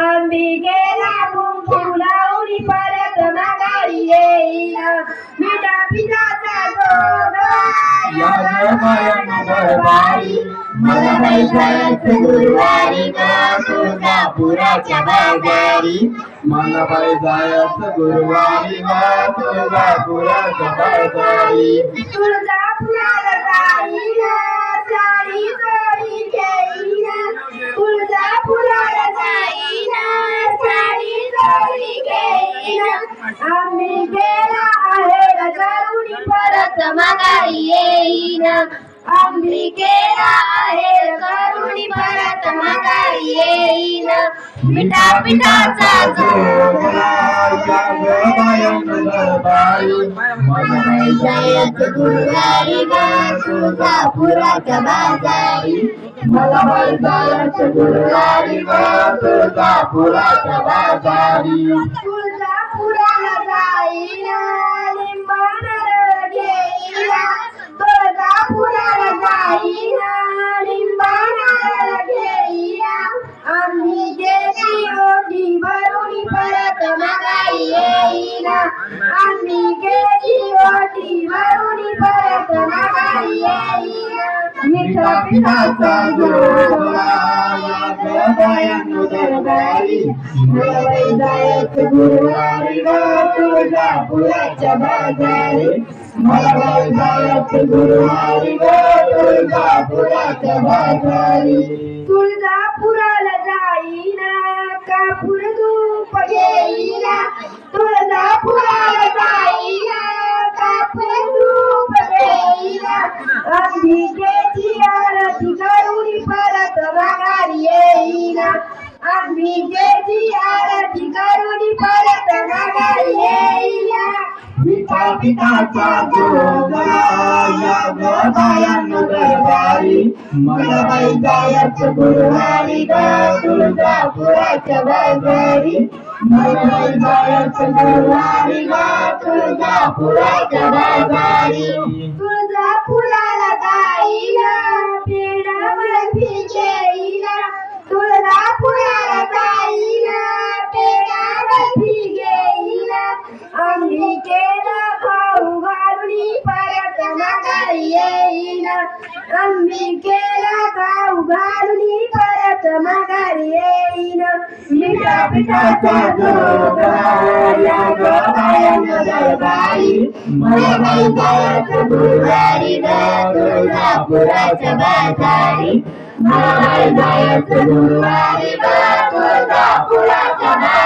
अंबिकेला कुंकू लावणी परत माघारी येईना. मिठा गमायन दरबारी मला जायचं गुरुवारी तुळजापुराच्या बाजारी. मला जायचं गुरुवारी तुळजापुराच्या बाजारी. तुळजापुराला आम्ही गेला आहे करुणी परत माघारी येईन आम्ही गेला आहे परत माघारी येईना. मिठा पिठाचा जोडा तुळजापुराच्या बाजारी जायचं गुरुवारी तुळजापुराच्या बाजारी आम्ही गेली ओटी भरून परत मागाई येईना मिठा पिठाचा दरबारी गुरुवारी ग तुळजापुराच्या बाजारी. गुरुवारी ग तुळजापुराच्या बाजारी. तुळजापुराला जाईना कापूर धूप अंबिकेची आरती करून परत माघारी येईना अंबिकेची आरती करून परत माघारी येईना पिता पिताचा दरबारी मला बाई जायचं गुरुवारी तुळजापुराच्या बाजारी मला बाई जायचं गुरुवारी तुळजापुराच्या बाजारी तुळजापुराला y la. येईना अंबिकेला खाऊ घालून परत माघारी येईना मिठा पिठाचा जोडा या गमायन दरबारी मला बाई जायचं गुरुवारी ग तुळजापुराच्या बाजारी मला बाई जायचं गुरुवारी ग तुळजापुराच्या बाजारी